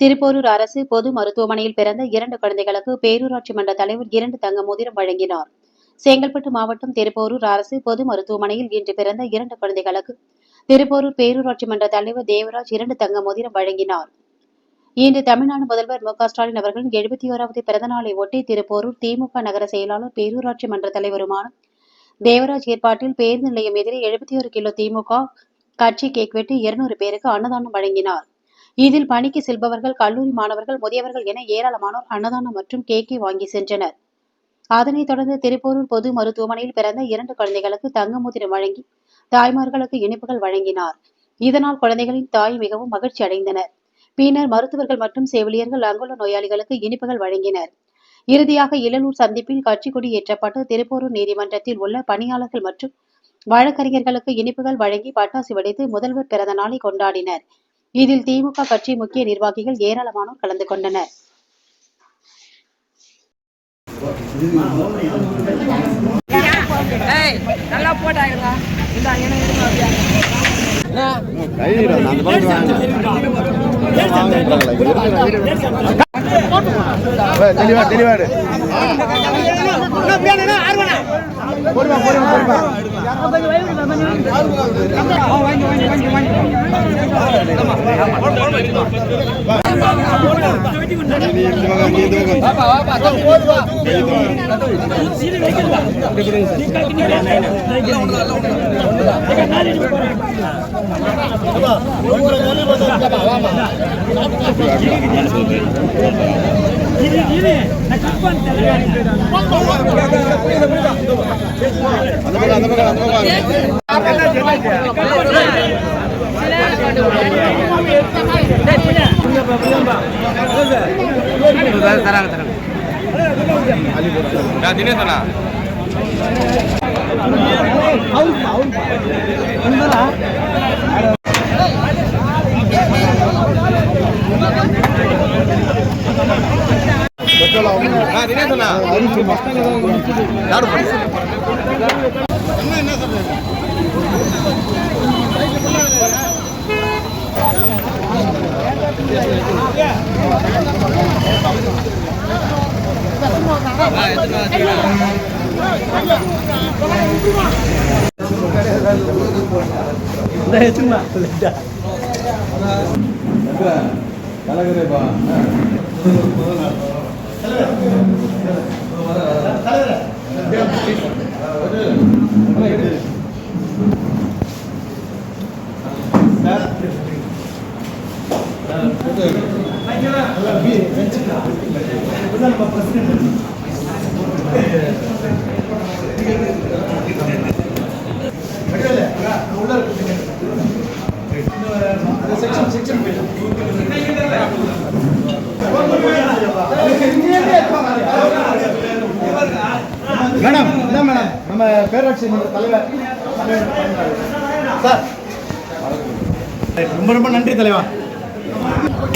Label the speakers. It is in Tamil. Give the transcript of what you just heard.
Speaker 1: திருப்போரூர் அரசு பொது மருத்துவமனையில் பிறந்த இரண்டு குழந்தைகளுக்கு பேரூராட்சி மன்ற தலைவர் இரண்டு தங்க மோதிரம் வழங்கினார். செங்கல்பட்டு மாவட்டம் திருப்போரூர் அரசு பொது மருத்துவமனையில் இன்று பிறந்த இரண்டு குழந்தைகளுக்கு திருப்போரூர் பேரூராட்சி மன்ற தலைவர் தேவராஜ் இரண்டு தங்க மோதிரம் வழங்கினார். இன்று தமிழ்நாடு முதல்வர் மு க ஸ்டாலின் அவர்களின் எழுபத்தி ஓராவது பிறந்தநாளை ஒட்டி திருப்போரூர் திமுக நகர செயலாளர் பேரூராட்சி மன்ற தலைவருமான தேவராஜ் ஏற்பாட்டில் பேருந்து நிலையம் எதிரே எழுபத்தி ஒரு கிலோ திமுக கட்சி கேக் வெட்டி இருநூறு பேருக்கு அன்னதானம் வழங்கினார். இதில் பணிக்கு செல்பவர்கள் கல்லூரி மாணவர்கள் முதியவர்கள் என ஏராளமானோர் அன்னதானம் மற்றும் கேக்கை வாங்கி சென்றனர். அதனைத் தொடர்ந்து திருப்போரூர் பொது மருத்துவமனையில் பிறந்த இரண்டு குழந்தைகளுக்கு தங்க முதிரம் வழங்கி தாய்மார்களுக்கு இனிப்புகள் வழங்கினார். இதனால் குழந்தைகளின் தாய் மிகவும் மகிழ்ச்சி அடைந்தனர். பின்னர் மருத்துவர்கள் மற்றும் செவிலியர்கள் அங்குள்ள நோயாளிகளுக்கு இனிப்புகள் வழங்கினர். இறுதியாக இளலூர் சந்திப்பில் கட்சி கொடி ஏற்றப்பட்டு திருப்போரூர் நீதிமன்றத்தில் உள்ள பணியாளர்கள் மற்றும் வழக்கறிஞர்களுக்கு இனிப்புகள் வழங்கி பட்டாசு வெடித்து முதல்வர் பிறந்த நாளை கொண்டாடினர். இதில் திமுக கட்சி முக்கிய நிர்வாகிகள் ஏராளமானோர் கலந்து கொண்டனர்
Speaker 2: ஏய் நல்லா போட்டாங்க இந்த அண்ணன் இருங்க அப்படியே.
Speaker 3: கையில அந்த பக்கம் வாங்க. தெளிவா தெளிவாரு போடுவா போடுவா போடுவா நீ பக்கம் நீ பக்கம் அந்த பக்கம் அந்த பக்கம் அந்த பக்கம் வாங்க. பெட்ரோல் அவங்க கலகரேபா மேடம் இதான் மேடம்? நம்ம பேராட்சி மன்ற தலைவர். சார். ரொம்ப ரொம்ப நன்றி தலைவா. ரொம்ப